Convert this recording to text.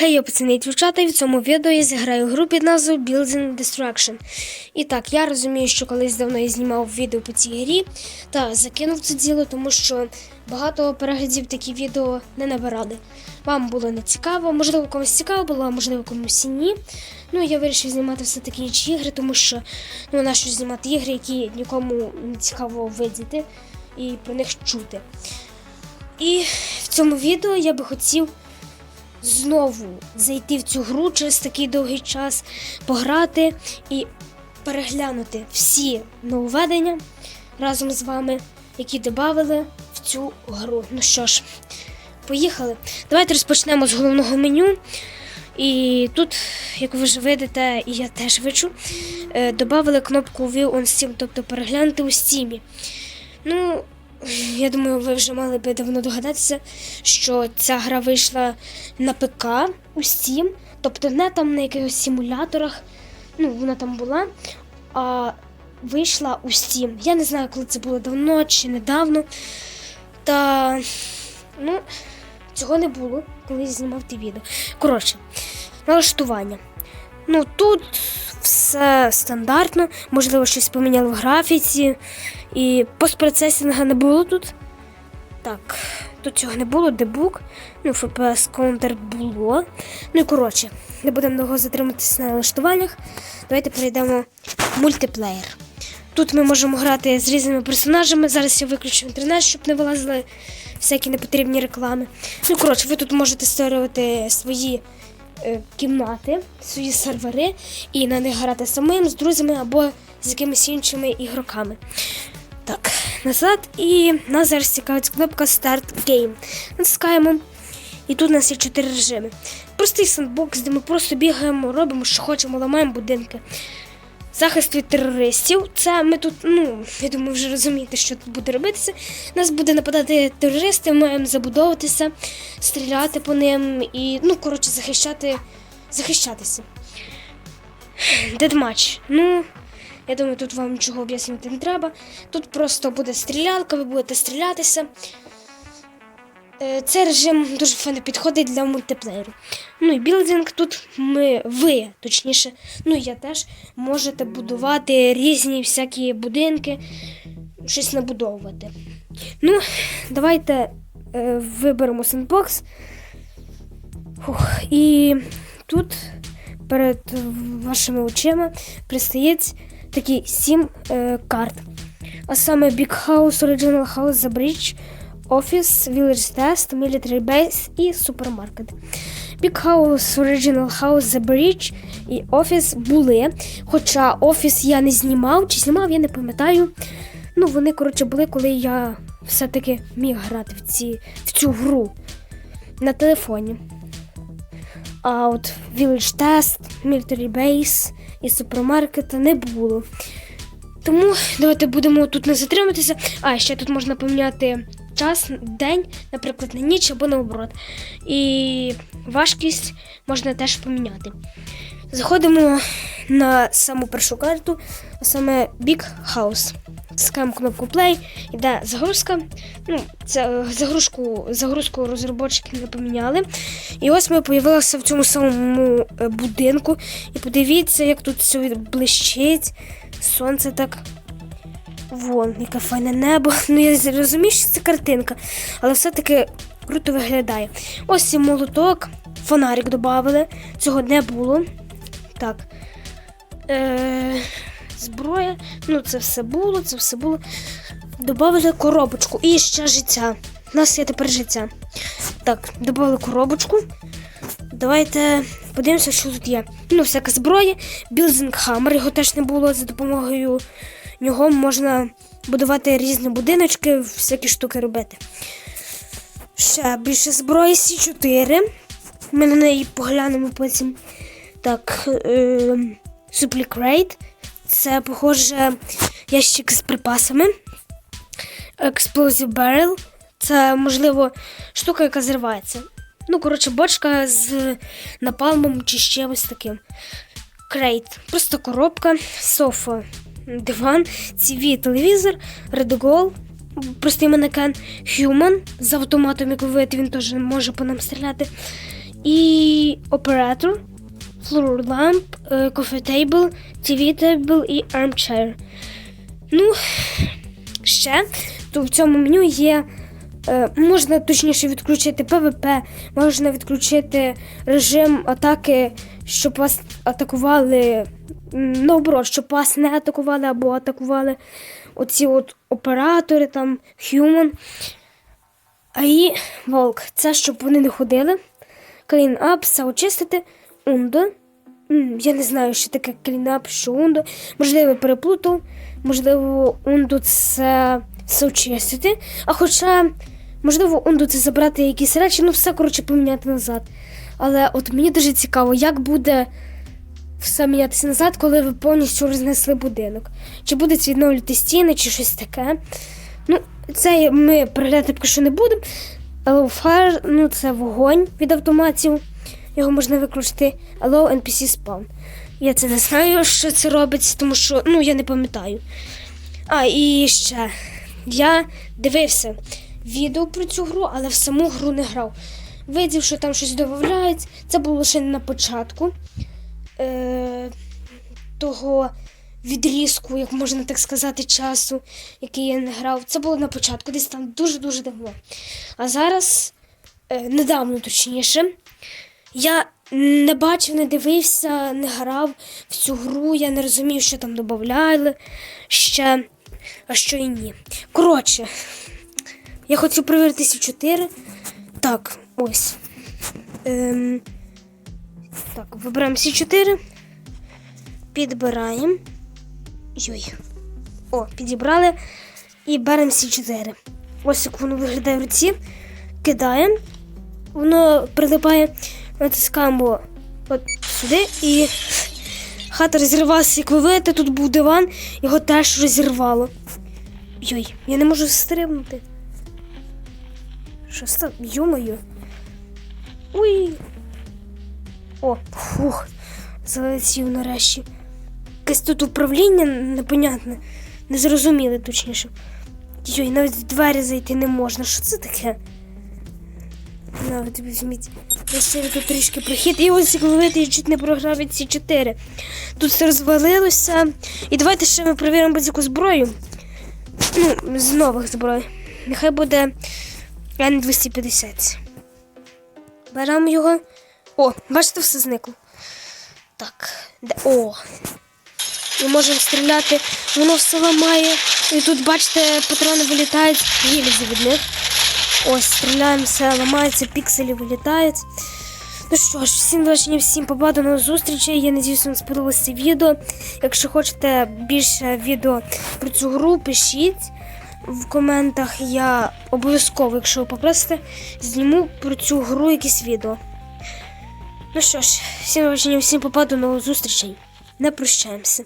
Хей, пацани, дівчата, і в цьому відео я зіграю гру під назвою Building Destruction. І так, я розумію, що колись давно я знімав відео по цій грі та закинув це діло, тому що багато переглядів такі відео не набирали. Вам було не цікаво, можливо, комусь цікаво було, а можливо, комусь і ні. Ну, я вирішив знімати все-таки інші ігри, тому що ну, нащо знімати ігри, які нікому не цікаво видіти і про них чути. І в цьому відео я би хотів знову зайти в цю гру через такий довгий час, пограти і переглянути всі нововведення разом з вами, які додали в цю гру. Ну що ж, поїхали. Давайте розпочнемо з головного меню. І тут, як ви ж видите, і я теж бачу, е, додали кнопку View on Steam, тобто переглянути у Steam. Ну, я думаю, ви вже мали би давно догадатися, що ця гра вийшла на ПК у Steam, тобто не там на якихось симуляторах, ну, вона там була, а вийшла у Steam. Я не знаю, коли це було давно чи недавно. Та ну, цього не було, коли я знімав те відео. Коротше, налаштування. Ну, тут все стандартно, можливо, щось поміняли в графіці. І постпроцесінга не було тут. Так, тут цього не було, дебук. Ну, FPS Counter було. Ну і коротше, не будемо довго затриматися на налаштуваннях. Давайте перейдемо в мультиплеєр. Тут ми можемо грати з різними персонажами. Зараз я виключу інтернет, щоб не вилазили всякі непотрібні реклами. Ну, коротше, ви тут можете створювати свої кімнати, свої сервери і на них грати самим, з друзями або з якимись іншими ігроками. Так, назад. І нас зараз цікавить кнопка Start Game. Натискаємо. І тут у нас є чотири режими. Простий сандбокс, де ми просто бігаємо, робимо, що хочемо, ламаємо будинки. Захист від терористів. Це ми тут, ну, я думаю, вже розумієте, що тут буде робитися. Нас буде нападати терористи, ми маємо забудовуватися, стріляти по ним і, ну, коротше, захищати, захищатися. Дедматч. Ну, я думаю, тут вам нічого об'яснювати не треба. Тут просто буде стрілялка, ви будете стрілятися. Е, Цей режим дуже файно підходить для мультиплеєру. Ну і білдинг тут ми, ви, точніше, ну я теж можете будувати різні всякі будинки, щось набудовувати. Ну, давайте е, виберемо сендбокс. Фух, і тут перед вашими очима пристають такі сім е, карт. А саме Big House, Original House, The Bridge, Office, Village Test, Military Base і Супермаркет. Big House, Original House, The Bridge і Office були. Хоча Office я не знімав, чи знімав, я не пам'ятаю. Ну, вони, коротше, були, коли я все-таки міг грати в, ці, в цю гру на телефоні. А от Village Test, Military Base і супермаркета не було. Тому давайте будемо тут не затриматися. А, ще тут можна поміняти час, день, наприклад, на ніч або наоборот. І важкість можна теж поміняти. Заходимо на саму першу карту, а саме Big House. Тискаємо кнопку Play, йде загрузка. Ну, це загрузку, загрузку розробники не поміняли. І ось ми появилися в цьому самому е, будинку. І подивіться, як тут все блищить. Сонце так. Вон, яке файне небо. Ну, я розумію, що це картинка, але все-таки круто виглядає. Ось і молоток, фонарик додали. Цього не було. Так. Е- зброя. Ну, це все було, це все було. Добавили коробочку і ще життя. У нас є тепер життя. Так, додали коробочку. Давайте подивимося, що тут є. Ну, всяка зброя, білдинг хаммер, його теж не було. За допомогою нього можна будувати різні будиночки, всякі штуки робити. Ще більше зброї С4. Ми на неї поглянемо потім. Так, е, Supplicate. Це, похоже, ящик з припасами. Explosive Barrel. Це, можливо, штука, яка зривається. Ну, коротше, бочка з напалмом чи ще ось таким. Крейт. Просто коробка, софа, диван, CV, телевізор, редгол, простий манекен, Human з автоматом, як ви видите, він теж може по нам стріляти. і оператор, floor lamp, е, coffee table, TV table і armchair. Ну, ще то в цьому меню є. е, Можна точніше відключити ПВП, можна відключити режим атаки, щоб вас атакували. Наоборот, щоб вас не атакували або атакували оці от оператори, там, Human. А і волк. Це щоб вони не ходили. Up, все очистити. Ундо. Я не знаю, що таке клінап, що ундо. Можливо, переплутав. Можливо, ундо це все очистити. А хоча, можливо, ундо це забрати якісь речі, ну все, коротше, поміняти назад. Але от мені дуже цікаво, як буде все мінятися назад, коли ви повністю рознесли будинок. Чи будуть відновлювати стіни, чи щось таке. Ну, це ми переглядати поки що не будемо. Allow Fire, ну це вогонь від автоматів. Його можна виключити. Allow NPC Spawn. Я це не знаю, що це робиться, тому що ну, я не пам'ятаю. А, і ще я дивився відео про цю гру, але в саму гру не грав. Видів, що там щось додається. Це було лише на початку е, того відрізку, як можна так сказати, часу, який я не грав. Це було на початку, десь там дуже-дуже давно. А зараз, е, недавно точніше, я не бачив, не дивився, не грав в цю гру, я не розумів, що там додавали ще, а що і ні. Коротше, я хочу перевірити ці 4. Так, ось. Ем, так, вибираємо всі 4. Підбираємо. Йой. О, підібрали. І беремо всі 4. Ось як воно виглядає в руці. Кидаємо. Воно прилипає, натискаємо от сюди і хата розірвалася, як ви видите, тут був диван, його теж розірвало. Йой, я не можу стрибнути. Що стало? Йомою. Уй. О, фух, залетів нарешті. Якесь тут управління непонятне, незрозуміле точніше. Йой, навіть в двері зайти не можна. Що це таке? На, ви тобі візьміть. Розширю тут трішки прохід. І ось видите, я чуть не програв ці 4. Тут все розвалилося. І давайте ще ми перевіримо будь-яку зброю. Ну, з нових зброй. Нехай буде Н250. Беремо його. О, бачите, все зникло. Так. Де? О. Ми можемо стріляти, воно все ламає. І тут, бачите, патрони вилітають, гільзи від них. Ось, стріляємо, все ламається, пікселі вилітають. Ну що ж, всім бачення, всім побаду на зустрічі. Я надіюсь, вам сподобалося це відео. Якщо хочете більше відео про цю гру, пишіть в коментах. Я обов'язково, якщо ви попросите, зніму про цю гру якесь відео. Ну що ж, всім бачення, всім попаду нових зустрічей. Не прощаємося.